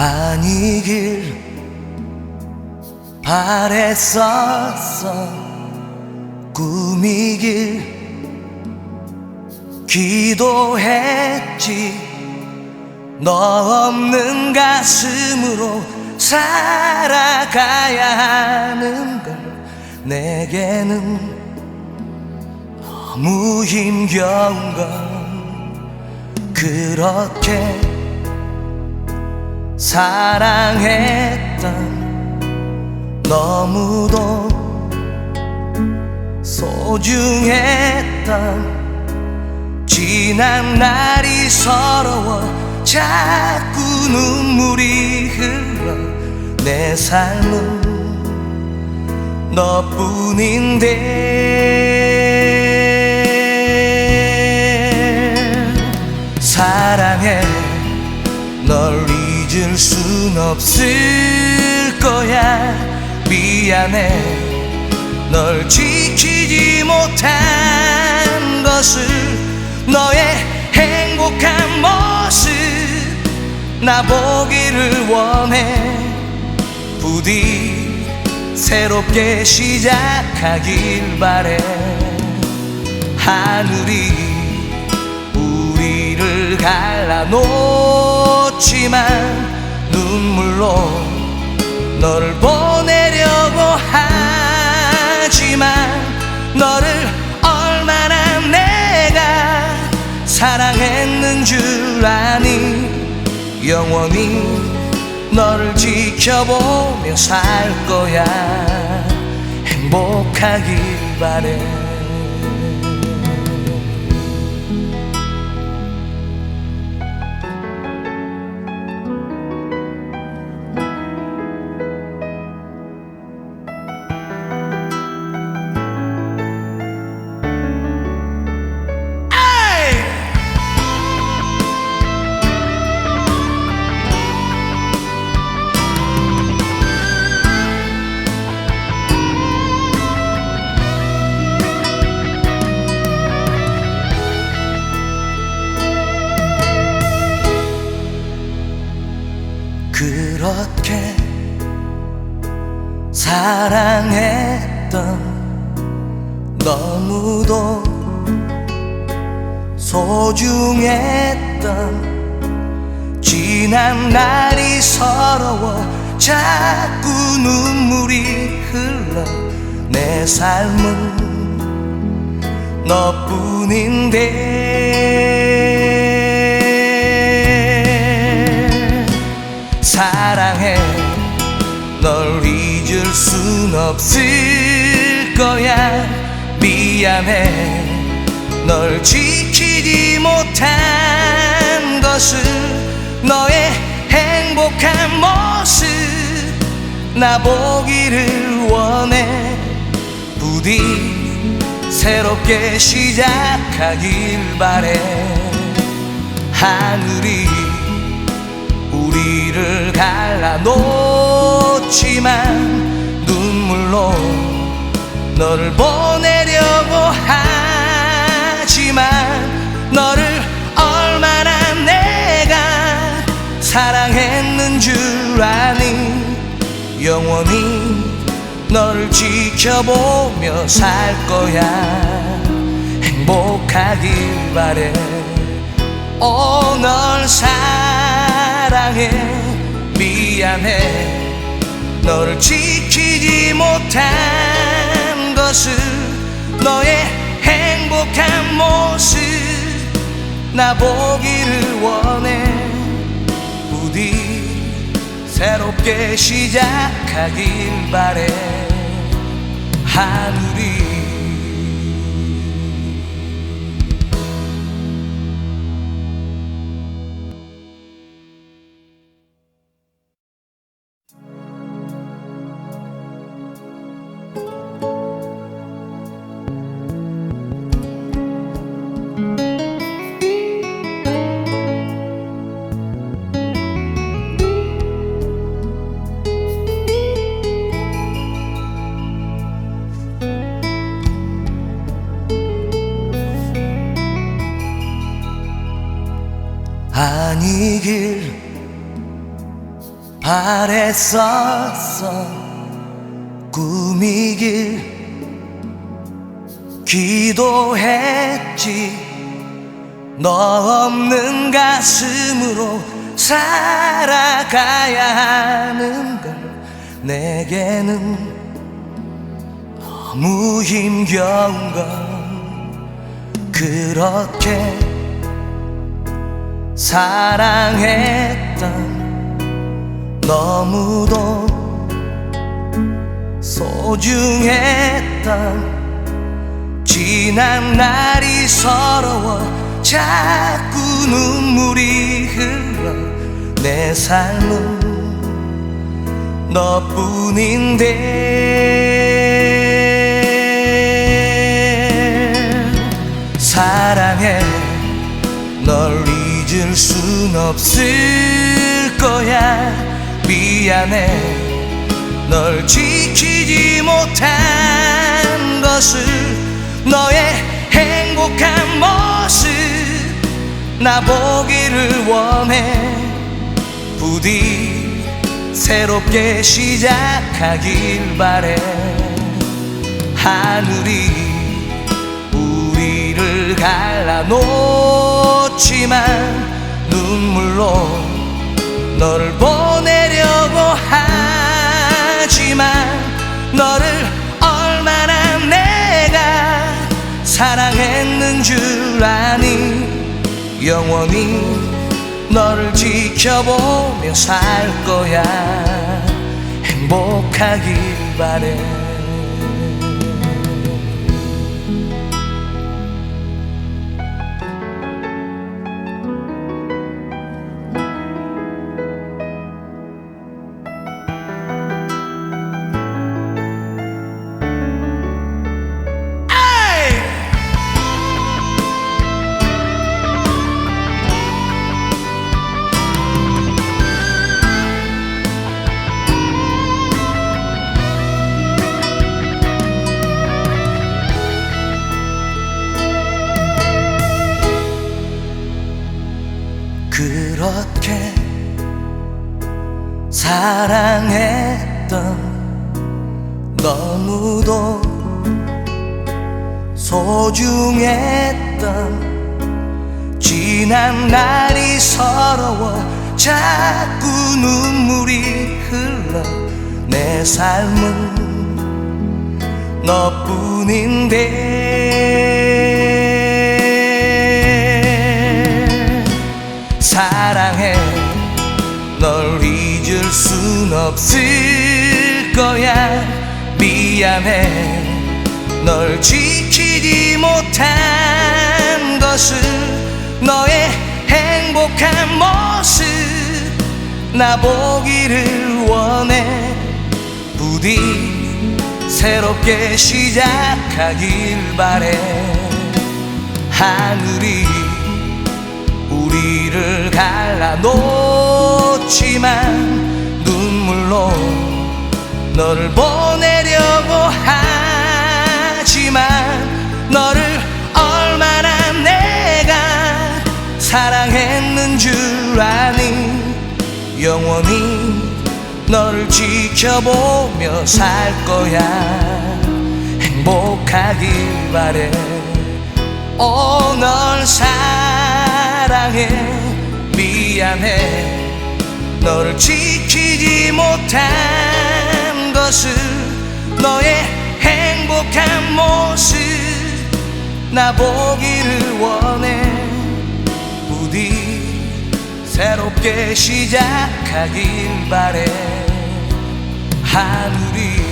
아니길 바랬었어 꿈이길 기도했지. 너 없는 가슴으로 살아가야 하는 걸 내게는 너무 힘겨운 건 그렇게 사랑했던 너무도 소중했던 지난 날이 서러워 자꾸 눈물이 흘러 내 삶은 너뿐인데. 사랑해 널 잊을 순 없을 거야. 미안해 널 지키 너의 행복한 모습 나 보기를 원해. 부디 새롭게 시작하길 바래. 하늘이 우리를 갈라놓지만 눈물로 너를 보내려고 하지만 너를 사랑했는 줄 아니? 영원히 너를 지켜보며 살 거야. 행복하길 바래 사랑했던 너무도 소중했던 지난 날이 서러워 자꾸 눈물이 흘러 내 삶은 너뿐인데 순 없을 거야. 미안해. 널 지키지 못한 것을 너의 행복한 모습. 나 보기를 원해. 부디 새롭게 시작하길 바래. 하늘이 우리를 갈라놓지만 눈물로 너를 보내려고 하지만 너를 얼마나 내가 사랑했는 줄 아니? 영원히 너를 지켜보며 살 거야. 행복하길 바래. 오늘 사랑해. 미안해 너를 지키지 못한 것을 너의 행복한 모습. 나 보기를 원해. 부디 새롭게 시작하길 바래. 하늘이 꿈이길 바랬었어. 꿈이길 기도했지. 너 없는 가슴으로 살아가야 하는 걸 내게는 너무 힘겨운 건 그렇게 사랑했던 너무도 소중했던 지난 날이 서러워 자꾸 눈물이 흘러 내 삶은 너뿐인데 잊을 순 없을 거야. 미안해. 널 지키지 못한 것을 너의 행복한 모습 나 보기를 원해. 부디 새롭게 시작하길 바래. 하늘이 우리를 갈라놓 지만 눈물로 너를 보내려고 하지만 너를 얼마나 내가 사랑했는 줄 아니? 영원히 너를 지켜보며 살 거야. 행복하길 바래 사랑했던 너무도 소중했던 지난 날이 서러워 자꾸 눈물이 흘러 내 삶은 너뿐인데. 사랑해. 널 잊을 순 없을 거야. 미안해. 널 지키지 못한 것을 너의 행복한 모습. 나 보기를 원해. 부디 새롭게 시작하길 바래. 하늘이 우리를 갈라놓지만 눈물로 너를 보내려고 하지만 너를 얼마나 내가 사랑했는 줄 아니? 영원히 너를 지켜보며 살 거야. 행복하길 바래. 오늘 사랑해. 미안해 너를 지키지 못한 것을 너의 행복한 모습. 나 보기를 원해. 부디 새롭게 시작하길 바래. 하늘이